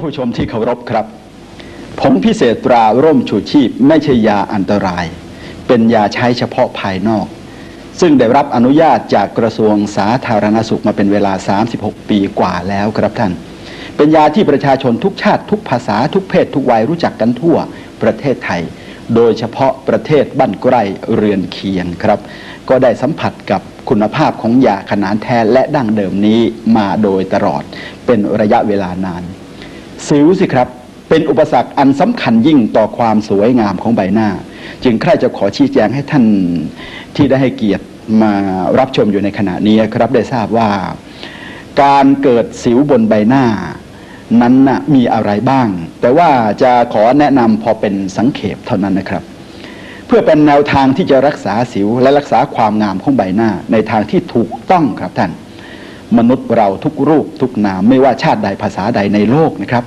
านผู้ชมที่เคารพครับ ผงพิเศษตราร่มชูชีพไม่ใช่ยาอันตราย เป็นยาใช้เฉพาะภายนอก ซึ่งได้รับอนุญาตจากกระทรวงสาธารณสุขมาเป็นเวลา 36 ปีกว่าแล้วครับท่าน เป็นยาที่ประชาชนทุกชาติทุกภาษาทุกเพศทุกวัยรู้จักกันทั่วประเทศไทย โดยเฉพาะประเทศบ้านใกล้เรือนเคียงครับ ก็ได้สัมผัสกับคุณภาพของยาขนานแท้และดั้งเดิมนี้มาโดยตลอดเป็นระยะเวลานาน สิวสิครับ เป็นอุปสรรคอันสำคัญยิ่งต่อความสวยงามของใบหน้า จึงใครจะขอชี้แจงให้ท่านที่ได้ให้เกียรติมารับชมอยู่ในขณะนี้ครับได้ทราบว่า การเกิดสิวบนใบหน้า นั้นนะมีอะไรบ้าง แต่ว่าจะขอแนะนำพอเป็นสังเขปเท่านั้นนะครับ เพื่อเป็นแนวทางที่จะรักษาสิวและรักษาความงามของใบหน้าในทางที่ถูกต้องครับท่าน มนุษย์เราทุกรูปทุกนามไม่ว่าชาติใดภาษาใดในโลกนะครับ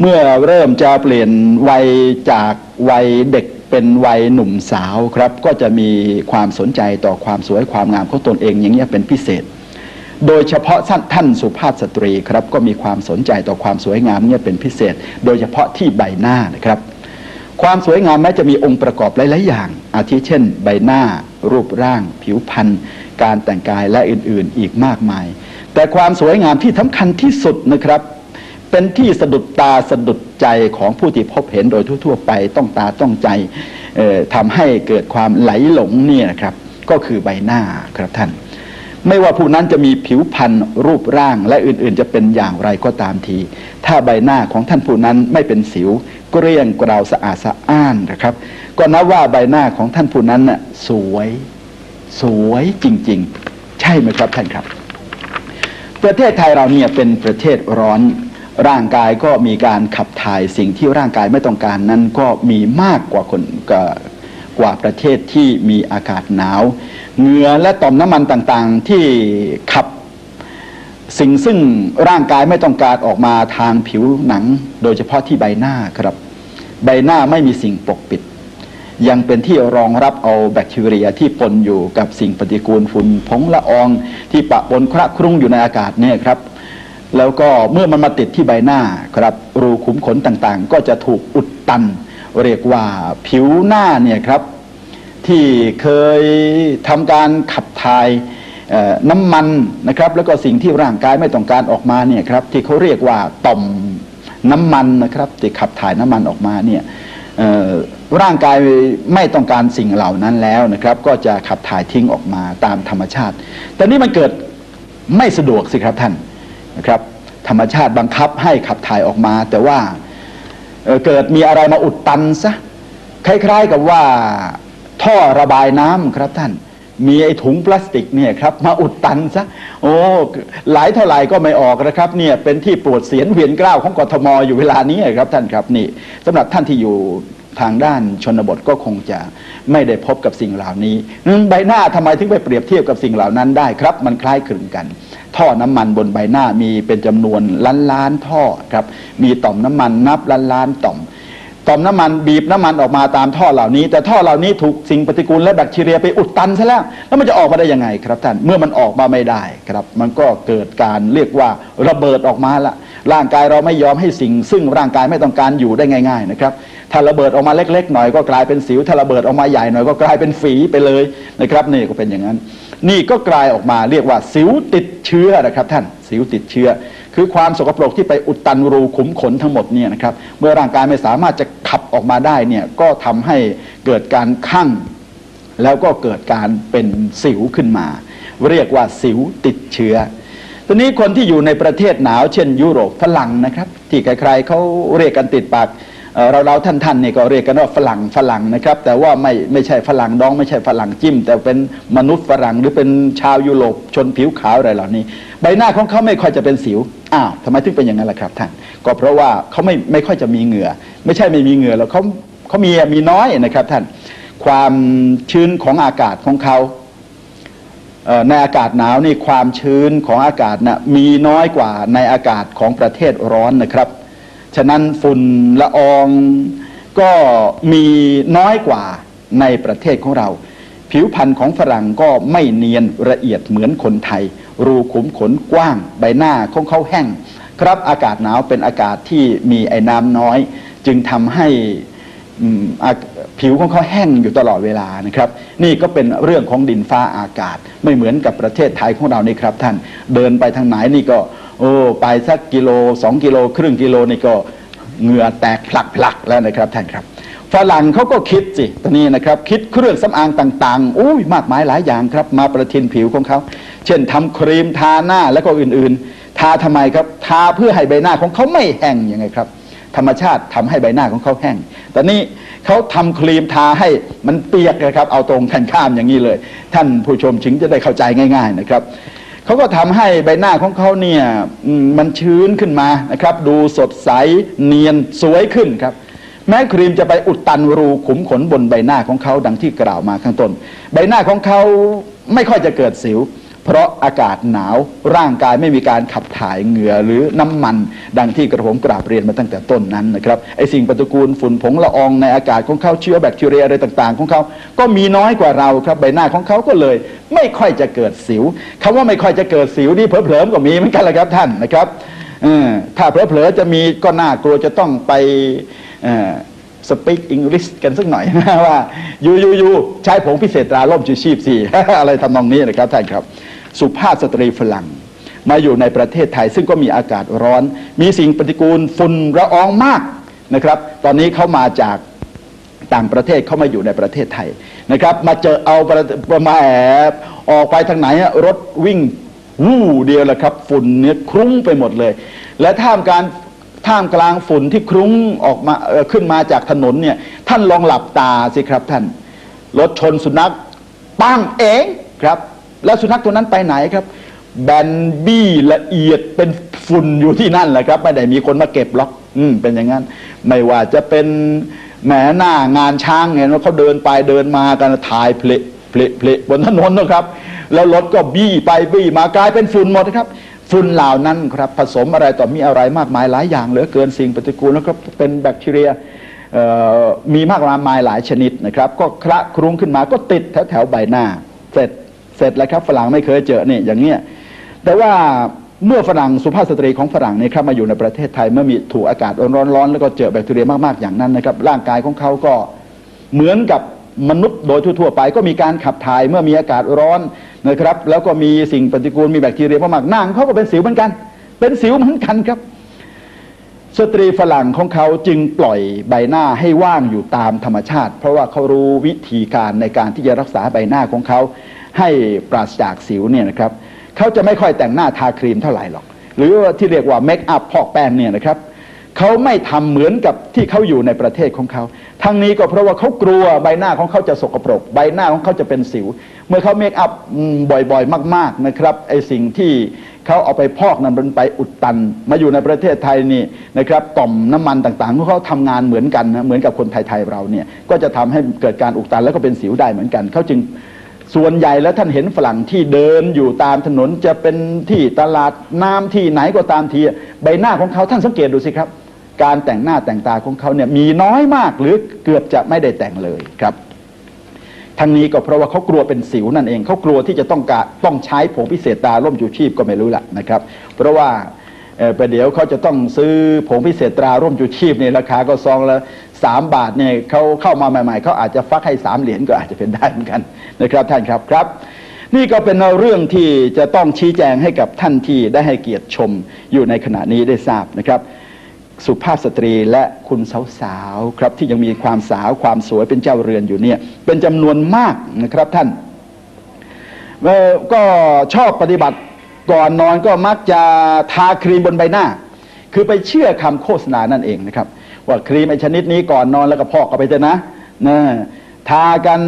เมื่อเริ่มจะเปลี่ยนวัยจากวัยเด็กเป็นวัยหนุ่มสาวครับ ก็จะมีความสนใจต่อความสวยความงามของตนเองอย่างนี้เป็นพิเศษ โดยเฉพาะท่านสุภาพสตรีครับก็มีความสนใจต่อความสวยงามเนี่ยเป็นพิเศษ โดยเฉพาะที่ใบหน้านะครับ ความสวยงามแม้จะมีองค์ประกอบหลาย ๆ อย่าง อาทิเช่น ใบหน้า รูปร่าง ผิวพรรณการแต่งกายและอื่น ๆ อีกมากมาย แต่ความสวยงามที่สำคัญที่สุดนะครับ เป็นที่สะดุดตาสะดุดใจของผู้ที่พบเห็นโดยทั่วๆไปต้องตาต้องใจทำให้เกิดความไหลหลงเนี่ยนะครับ ก็คือใบหน้าครับท่าน ไม่ว่าผู้นั้นจะมีผิวพรรณรูปร่างและอื่นๆ จะเป็นอย่างไรก็ตามที ถ้าใบหน้าของท่านผู้นั้นไม่เป็นสิวเกลี้ยงกราวสะอาดสะอ้านนะครับ ก็นับว่าใบหน้าของท่านผู้นั้นน่ะสวย สวยจริง ๆ ใช่ไหมครับท่านครับ ประเทศไทยเราเนี่ยเป็นประเทศร้อนร่างกายก็มีการขับถ่ายสิ่งที่ร่างกายไม่ต้องการนั้นก็มีมากกว่าคนกว่ากว่าประเทศที่มีอากาศหนาวเหงื่อและต่อมน้ำมันต่างๆที่ขับสิ่งซึ่งร่างกายไม่ต้องการออกมาทางผิวหนัง โดยเฉพาะที่ใบหน้าครับ ใบหน้าไม่มีสิ่งปกปิด ยังเป็นที่รองรับเอาแบคทีเรียที่ปนอยู่กับสิ่งปฏิกูลฝุ่นผงละออง ที่ปะปนคระคลุ้งอยู่ในอากาศเนี่ยครับ แล้วก็เมื่อมันมาติดที่ใบหน้าครับ รูขุมขนต่างๆ ก็จะถูกอุดตัน เรียกว่าผิวหน้าเนี่ยครับ ที่เคยทำการขับถ่ายน้ำมันนะครับ แล้วก็สิ่งที่ร่างกายไม่ต้องการออกมาเนี่ยครับที่เขาเรียกว่าต่อมน้ำมันนะครับที่ขับถ่ายน้ำมันออกมาเนี่ย ร่างกายไม่ต้องการสิ่งเหล่านั้นแล้วนะครับ ก็จะขับถ่ายทิ้งออกมาตามธรรมชาติ แต่นี่มันเกิดไม่สะดวกสิครับท่านนะครับ ธรรมชาติบังคับให้ขับถ่ายออกมา แต่ว่าเเกิดมีอะไรมาอุดตันซะคล้ายๆกับว่าท่อระบายน้ำครับท่าน มีไอ้ถุงพลาสติกเนี่ยครับมาอุดตันซะโอ้หลายเท่าไหร่ก็ไม่ออกนะครับเนี่ยเป็นที่ปวดเสียนเวียนกล้าวของกทมอยู่เวลานี้ครับท่านครับนี่สำหรับท่านที่อยู่ทางด้านชนบทก็คงจะไม่ได้พบกับสิ่งเหล่านี้อืมใบหน้าทำไมถึงไปเปรียบเทียบกับสิ่งเหล่านั้นได้ครับ มันคล้ายคลึงกัน ท่อน้ำมันบนใบหน้ามีเป็นจำนวนล้านล้านท่อครับมีต่อมน้ำมันนับล้านล้านต่อม ต่อมน้ำมันบีบน้ำมันออกมาตามท่อเหล่านี้ แต่ท่อเหล่านี้ถูกสิ่งปฏิกูลและแบคทีเรียไปอุดตันซะแล้ว แล้วมันจะออกมาได้ยังไงครับท่านเมื่อมันออกมาไม่ได้ครับ มันก็เกิดการเรียกว่าระเบิดออกมาละร่างกายเราไม่ยอมให้สิ่ง ซึ่งร่างกายไม่ต้องการอยู่ได้ง่าย ๆนะครับ ถ้าระเบิดออกมาเล็ก ๆ หน่อยก็กลายเป็นสิวถ้าระเบิดออกมาใหญ่หน่อยก็กลายเป็นฝีไปเลยนะครับนี่ก็เป็นอย่างนั้น นี่ก็กลายออกมาเรียกว่าสิวติด เชื้อนะครับท่านสิวติดเชื้อ คือความสกปรกที่ไปอุดตันรูขุมขนทั้งหมดเนี่ยนะครับเมื่อร่างกายไม่สามารถจะขับออกมาได้เนี่ยก็ทำให้เกิดการคั่งแล้วก็เกิดการเป็นสิวขึ้นมา เรียกว่าสิวติดเชื้อตอนนี้คนที่อยู่ในประเทศหนาวเช่นยุโรปฝรั่งนะครับ ที่ใครๆเขาเรียกกันติดปาก เอ่อเราเราท่านๆเนี่ยก็เรียกกันว่าฝรั่งฝรั่งนะครับ แต่ว่าไม่ไม่ใช่ฝรั่งดองไม่ใช่ฝรั่งจิ้ม แต่เป็นมนุษย์ฝรั่งหรือเป็นชาวยุโรปชนผิวขาวอะไรเหล่านี้ ใบหน้าของเขาไม่ค่อยจะเป็นสิวอ้าวทำไมถึงเป็นอย่างนั้นล่ะครับท่านก็เพราะว่าเขาไม่ไม่ค่อยจะมีเหงื่อ ไม่ใช่ไม่มีเหงื่อแล้วเขาเขามีมีน้อยนะครับท่านความชื้นของอากาศของเขาในอากาศหนาวนี่ความชื้นของอากาศน่ะมีน้อยกว่าในอากาศของประเทศร้อนนะครับ ฉะนั้นฝุ่นละอองก็มีน้อยกว่าในประเทศของเรา ผิวพรรณของฝรั่งก็ไม่เนียนละเอียดเหมือนคนไทย รูขุมขนกว้างใบหน้าของเขาแห้ง ครับอากาศหนาวเป็นอากาศที่มีไอ้น้ำน้อย จึงทำให้ผิวของเขาแห้งอยู่ตลอดเวลานะครับ นี่ก็เป็นเรื่องของดินฟ้าอากาศไม่เหมือนกับประเทศไทยของเรานี่ครับท่าน เดินไปทางไหนนี่ก็ อ้ไปสักกิโลสองกิโลครึ่งกิโลนี่ก็เหงื่อแตกพลักๆแล้วนะครับท่านครับฝรั่งเขาก็คิดสิตอนนี้นะครับ คิดเครื่องสำอางต่างๆอุ้ยมากมายหลายอย่างครับ มาประทินผิวของเขา เช่นทำครีมทาหน้าแล้วก็อื่นๆ ทาทำไมครับทาเพื่อให้ใบหน้าของเขาไม่แห้งยังไงครับ ธรรมชาติทำให้ใบหน้าของเขาแห้งตอนนี้เขาทำครีมทาให้มันเปียกนะครับ เอาตรงกันข้ามอย่างนี้เลย ท่านผู้ชมถึงจะได้เข้าใจง่าย ๆนะครับ เขาก็ทำให้ใบหน้าของเขาเนี่ยมมันชื้นขึ้นมานะครับ ดูสดใสเนียนสวยขึ้นครับ แม้ครีมจะไปอุดตันรูขุมขนบนใบหน้าของเขาดังที่กล่าวมาข้างต้น ใบหน้าของเขาไม่ค่อยจะเกิดสิว เพราะอากาศหนาวร่างกายไม่มีการขับถ่ายเหงื่อหรือน้ำมัน ดังที่กระผมกราบเรียนมาตั้งแต่ต้นนั้นนะครับไอสิ่งปฏิกูลฝุ่นผงละอองในอากาศของเขาเชื้อแบคทีเรียอะไรต่างๆ ของเขา ก็มีน้อยกว่าเราครับใบหน้าของเขาก็เลย ไม่ค่อยจะเกิดสิวคำว่าไม่ค่อยจะเกิดสิวนี่เผลอๆก็มีเหมือนกันแหละครับท่านนะครับถ้าเผลอๆจะมีก็น่ากลัวจะต้องไปเอ่อสปีกอังกฤษกันสักหน่อยนะว่ายูยูยูใช้ผงพิเศษตราล่มชูชีพสิอะไรทำนองนี้นะครับท่านครับ สุภาพสตรีฝรั่ง มาอยู่ในประเทศไทยซึ่งก็มีอากาศร้อน มีสิ่งปฏิกูลฝุ่นละอองมากนะครับ ตอนนี้เขามาจากต่างประเทศเข้ามาอยู่ในประเทศไทยนะครับ มาเจอเอาประประมาแอบออกไปทางไหนรถวิ่งวู้เดียวแหละครับ ฝุ่นเนี่ยคลุ้งไปหมดเลย และท่ามการท่ามกลางฝุ่นที่คลุ้งออกมาขึ้นมาจากถนนเนี่ยท่านลองหลับตาสิครับท่านรถชนสุนัขปังเองครับ แล้วสุนัขตัวนั้นไปไหนครับแบนบี้ละเอียดเป็นฝุ่นอยู่ที่นั่นแหละครับ ไม่ได้มีคนมาเก็บหรอก อืม เป็นอย่างนั้น ไม่ว่าจะเป็นแหมหน้างานช้างเห็นว่าเขาเดินไปเดินมากันถ่ายเพลเพลเพลบนถนนนะครับ แล้วรถก็บี้ไปบี้มากลายเป็นฝุ่นหมดครับฝุ่นเหล่านั้นครับ ผสมอะไรต่อมีอะไรมากมายหลายอย่างเหลือเกินสิ่งปฏิกูลแล้วก็เป็นแบคทีเรียมีมากมายหลายชนิดนะครับ ก็คละครุ้งขึ้นมาก็ติดแถวแถวๆใบหน้า เสร็จ เสร็จแล้วครับฝรั่งไม่เคยเจอเนี่ยอย่างเงี้ยแต่ว่าเมื่อฝรั่งสุภาพสตรีของฝรั่งเนี่ยครับมาอยู่ในประเทศไทยเมื่อมีถูกอากาศร้อนๆแล้วก็เจอแบคทีเรียมากๆอย่างนั้นนะครับร่างกายของเขาก็เหมือนกับมนุษย์โดยทั่วๆไปก็มีการขับถ่ายเมื่อมีอากาศร้อนนะครับแล้วก็มีสิ่งปฏิกูลมีแบคทีเรียมากๆหน้าของเขาก็เป็นสิวเหมือนกัน เป็นสิวเหมือนกันครับ สตรีฝรั่งของเขาจึงปล่อยใบหน้าให้ว่างอยู่ตามธรรมชาติ เพราะว่าเขารู้วิธีการในการที่จะรักษาใบหน้าของเขา ให้ปราศจากสิวเนี่ยนะครับเขาจะไม่ค่อยแต่งหน้าทาครีมเท่าไหร่หรอก หรือว่าที่เรียกว่าเมคอัพพอกแป้งเนี่ยนะครับเขาไม่ทำเหมือนกับที่เขาอยู่ในประเทศของเขา ทั้งนี้ก็เพราะว่าเขากลัวใบหน้าของเขาจะสกปรก ใบหน้าของเขาจะเป็นสิว เมื่อเขาเมคอัพบ่อยๆ มาก ๆนะครับไอสิ่งที่เขาเอาไปพอกนั้นมันไปอุดตัน มาอยู่ในประเทศไทยนี่นะครับต่อมน้ำมันต่างๆของเขาทำงานเหมือนกันนะเหมือนกับคนไทยๆเราเนี่ยก็จะทำให้เกิดการอุดตันแล้วก็เป็นสิวได้เหมือนกันเขาจึง ส่วนใหญ่แล้วท่านเห็นฝรั่งที่เดินอยู่ตามถนนจะเป็นที่ตลาดน้ำที่ไหนก็ตามทีใบหน้าของเขาท่านสังเกตดูสิครับ การแต่งหน้าแต่งตาของเขาเนี่ยมีน้อยมากหรือเกือบจะไม่ได้แต่งเลยครับทั้งนี้ก็เพราะว่าเขากลัวเป็นสิวนั่นเองเขากลัวที่จะต้องการต้องใช้ผงพิเศษตาร่มชูชีพก็ไม่รู้ละนะครับ เพราะว่า ประเดี๋ยวเขาจะต้องซื้อผงพิเศษตราร่มชูชีพเนี่ยราคาก็ซองละสามบาทเนี่ยเขาเข้ามาใหม่ๆเขาอาจจะฟักให้สามเหรียญก็อาจจะเป็นได้เหมือนกันนะครับท่านครับครับ นี่ก็เป็นเรื่องที่จะต้องชี้แจงให้กับท่านที่ได้ให้เกียรติชมอยู่ในขณะนี้ได้ทราบนะครับ สุภาพสตรีและคุณสาวๆครับที่ยังมีความสาวความสวยเป็นเจ้าเรือนอยู่เนี่ยเป็นจำนวนมากนะครับท่านก็ชอบปฏิบัติ ก่อนนอนก็มักจะทาครีมบนใบหน้า คือไปเชื่อคำโฆษณานั่นเองนะครับ ว่าครีมไอชนิดนี้ก่อนนอนแล้วก็พอกเข้าไปเถอะนะนะทากัน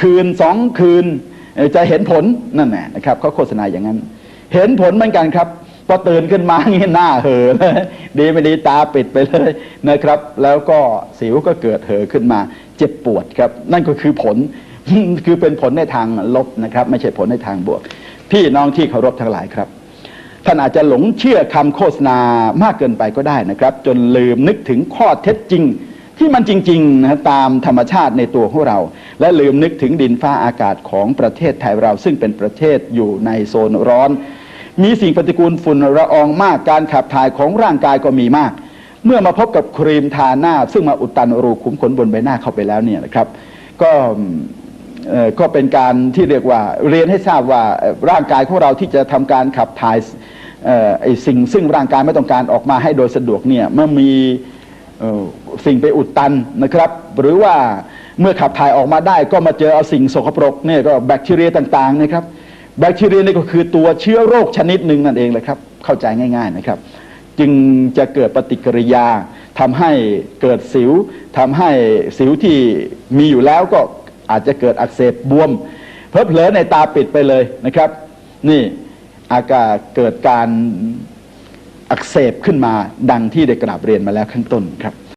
คืนสองคืนจะเห็นผลนั่นแหละนะครับเขาโฆษณาอย่างนั้น เห็นผลเหมือนกันครับพอตื่นขึ้นมางี้หน้าเห่อเลยดีไม่ดีตาปิดไปเลยนะครับ แล้วก็สิวก็เกิดเห่อขึ้นมา เจ็บปวดครับ นั่นก็คือผลคือเป็นผลในทางลบนะครับ ไม่ใช่ผลในทางบวก พี่น้องที่เคารพทั้งหลายครับ ท่านอาจจะหลงเชื่อคำโฆษณามากเกินไปก็ได้นะครับ จนลืมนึกถึงข้อเท็จจริง ที่มันจริงๆนะตามธรรมชาติในตัวของเรา และลืมนึกถึงดินฟ้าอากาศของประเทศไทยเรา ซึ่งเป็นประเทศอยู่ในโซนร้อน มีสิ่งปฏิกูลฝุ่นละอองมากการขับถ่ายของร่างกายก็มีมาก เมื่อมาพบกับครีมทาหน้า ซึ่งมาอุดตันรูขุมขนบนใบหน้าเข้าไปแล้วเนี่ยนะครับ ก็ ก็เป็นการที่เรียกว่าเรียนให้ทราบว่าร่างกายของเราที่จะทำการขับถ่ายไอ้สิ่งซึ่งร่างกายไม่ต้องการออกมาให้โดยสะดวกเนี่ยเมื่อมีสิ่งไปอุดตันนะครับ หรือว่าเมื่อขับถ่ายออกมาได้ก็มาเจอเอาสิ่งสกปรกเนี่ยก็แบคทีเรียต่างๆนะครับ แบคทีเรียนี่ก็คือตัวเชื้อโรคชนิดหนึ่งนั่นเองเลยครับเข้าใจง่ายๆนะครับ จึงจะเกิดปฏิกิริยาทำให้เกิดสิวทำให้สิวที่มีอยู่แล้วก็ อาจจะเกิดอักเสบบวมเพลอเผลอในตาปิดไปเลยนะครับ นี่อาการเกิดการอักเสบขึ้นมาดังที่ได้กราบเรียนมาแล้วข้างต้นครับ